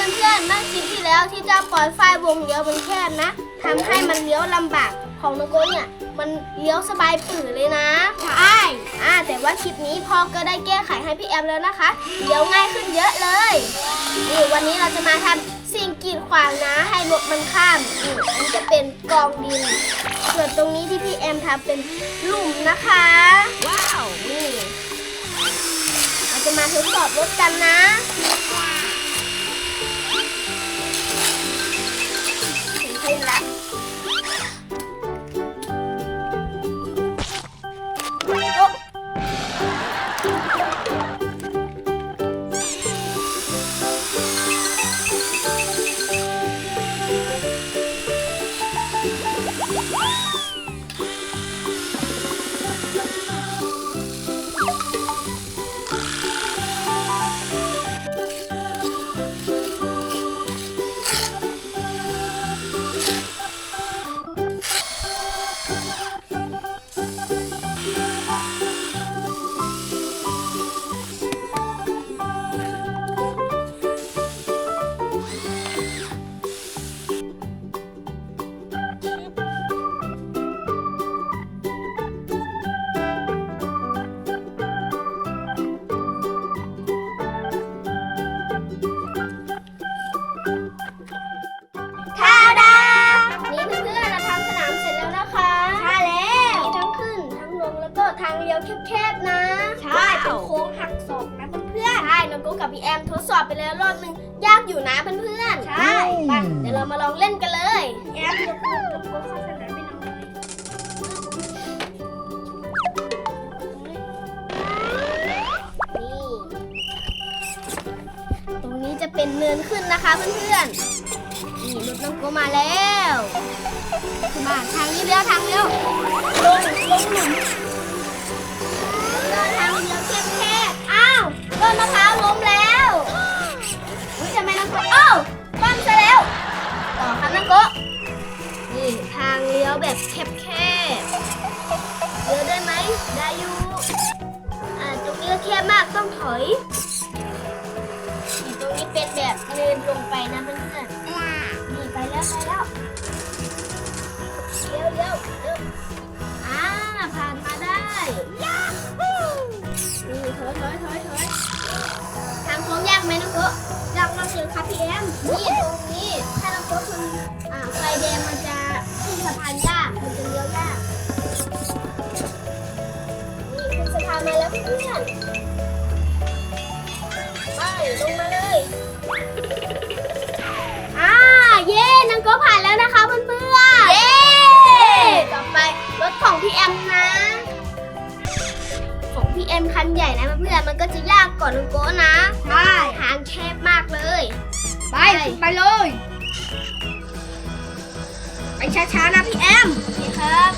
เพื่อนๆเมื่อคลิปที่แล้วที่เจ้าปล่อยไฟวงเลี้ยวมันแคบนะทำให้มันเลี้ยวลำบากของนโกะเนี่ย มันเลี้ยวสบายปื่อเลยนะใช่อ่าแต่ว่าคลิปนี้พ่อก็ได้แก้ไขให้พี่แอมแล้วนะคะเลี้ยวง่ายขึ้นเยอะเลยนี่วันนี้เราจะมาทำสิ่งกีดขวางนะ ให้รถมันข้ามนี่อันนี้จะเป็นกองดิน ส่วนตรงนี้ที่พี่แอมทำเป็นหลุมนะคะ ว้าว นี่เราจะมาทดสอบรถกันนะ นโค้งหักศอกนะเพื่อนใช่น้องกุ๊กกับพี่แอมทดสอบไปแล้วรอบหนึ่งยากอยู่นะเพื่อนๆใช่ไปเดี๋ยวเรามาลองเล่นกันเลยๆแอมยกมือกับโค้งเข้าสนามไปหน่อยนี่ตรงนี้จะเป็นเนินขึ้นนะคะเพื่อนๆนี่รถน้องโกมาแล้วมาทางนี้เลี้ยวทางเลี้ยวลงลงหลุม ต้องถอยนี่ตรงนี้เป็นแบบเดินลงไปนะเพื่อนๆนี่ไปแล้วไปแล้วเร็วเร็วเร็วอ่าผ่านมาได้นี่ถอยถอยถอยถอยทางโค้งยากไหมน้องโกะอยากมากเสียครับพี่แอมนี่ตรงนี้ถ้าน้องโกะคุณอ่าไฟแดงมันจะขึ้นสะพานยา ไปลงมาเลยอ่าเย้นังก็ผ่านแล้วนะคะเพื่อนๆเย้ต่อไปรถของพี่แอมนะ ของพี่แอมคันใหญ่นะเพื่อนๆมันก็จะยากกว่านังโก้นะใช่ทางแคบมากเลย ไปไปเลย ไปช้าๆนะพี่แอมโอเคครับ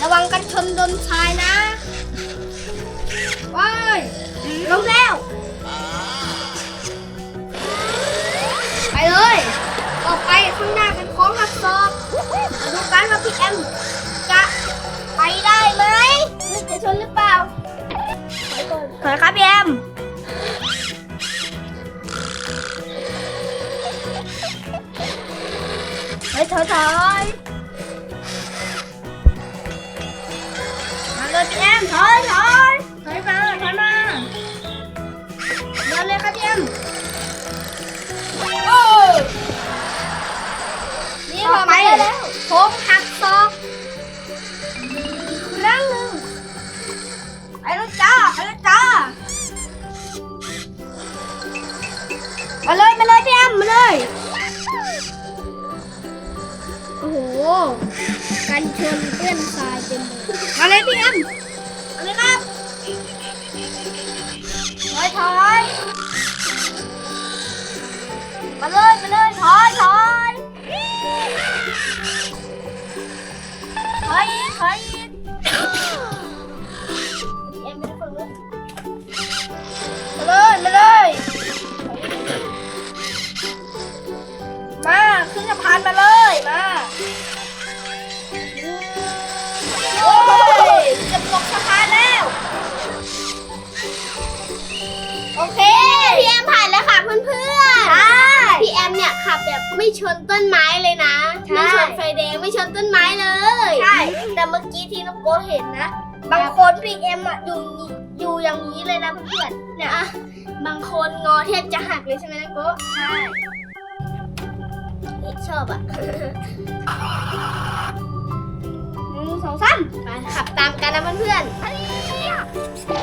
ระวังกันชนโดนชายนะ ว้าย ลงแล้ว ไปเลย ต่อไปข้างหน้าเป็นโค้งหักศอกมาดูกันว่าพี่แอมจะไปได้ไหมจะชนหรือเปล่าไปก่อนถอยครับพี่แอมเฮ้ยถอยถอยมาเลยพี่แอมถอย แล้วโค้งหักศอกครั้งหนึ่งไปแล้วจ้าไปแล้วจ้ามาเลยมาเลยพี่แอมมาเลยโอ้โหกันชนเปื้อนทรายเต็มมาเลยพี่แอมมาเลยครับถอยถอยมาเลยมาเลยถอยถอย ชนต้นไม้เลยนะ ใช่ ไม่ชนไฟแดงไม่ชนต้นไม้เลย ใช่ แต่เมื่อกี้ที่น้องโกเห็นนะ บางคนพี่เอ็มอะอยู่นี่อยู่อย่างนี้เลยนะเพื่อนๆเนี่ยอะบางคนงอแทบจะหักเลยใช่ไหมนะโกะใช่นี่ชอบอะ หนึ่งสองสามไปขับตามกันนะเพื่อนๆ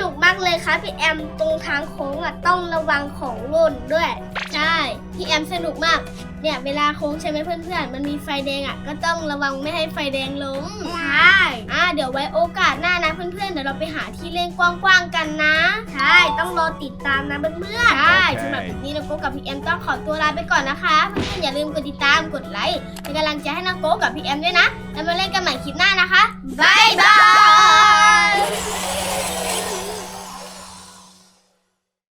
นุกมากเลยครับพี่แอมตรงทางโค้งอะต้องระวังของหล่นด้วย ใช่พี่แอมสนุกมาก เนี่ยเวลาโค้งใช่ไหมเพื่อนๆ มันมีไฟแดงอะก็ต้องระวังไม่ให้ไฟแดงล้มใช่อ่าเดี๋ยวไว้โอกาสหน้านะเพื่อนๆเดี๋ยวเราไปหาที่เล่นกว้างๆกันนะ ใช่ต้องรอติดตามนะเพื่อนใช่สำหรับคลิปนี้น้องโก้กับพี่แอมต้องขอตัวลาไปก่อนนะคะเพื่อนๆอย่าลืมกดติดตามกดไลค์เป็นกำลังใจให้น้องโก้กับพี่แอมด้วยนะแล้วมาเล่นกันใหม่คลิปหน้านะคะๆบ๊ายบาย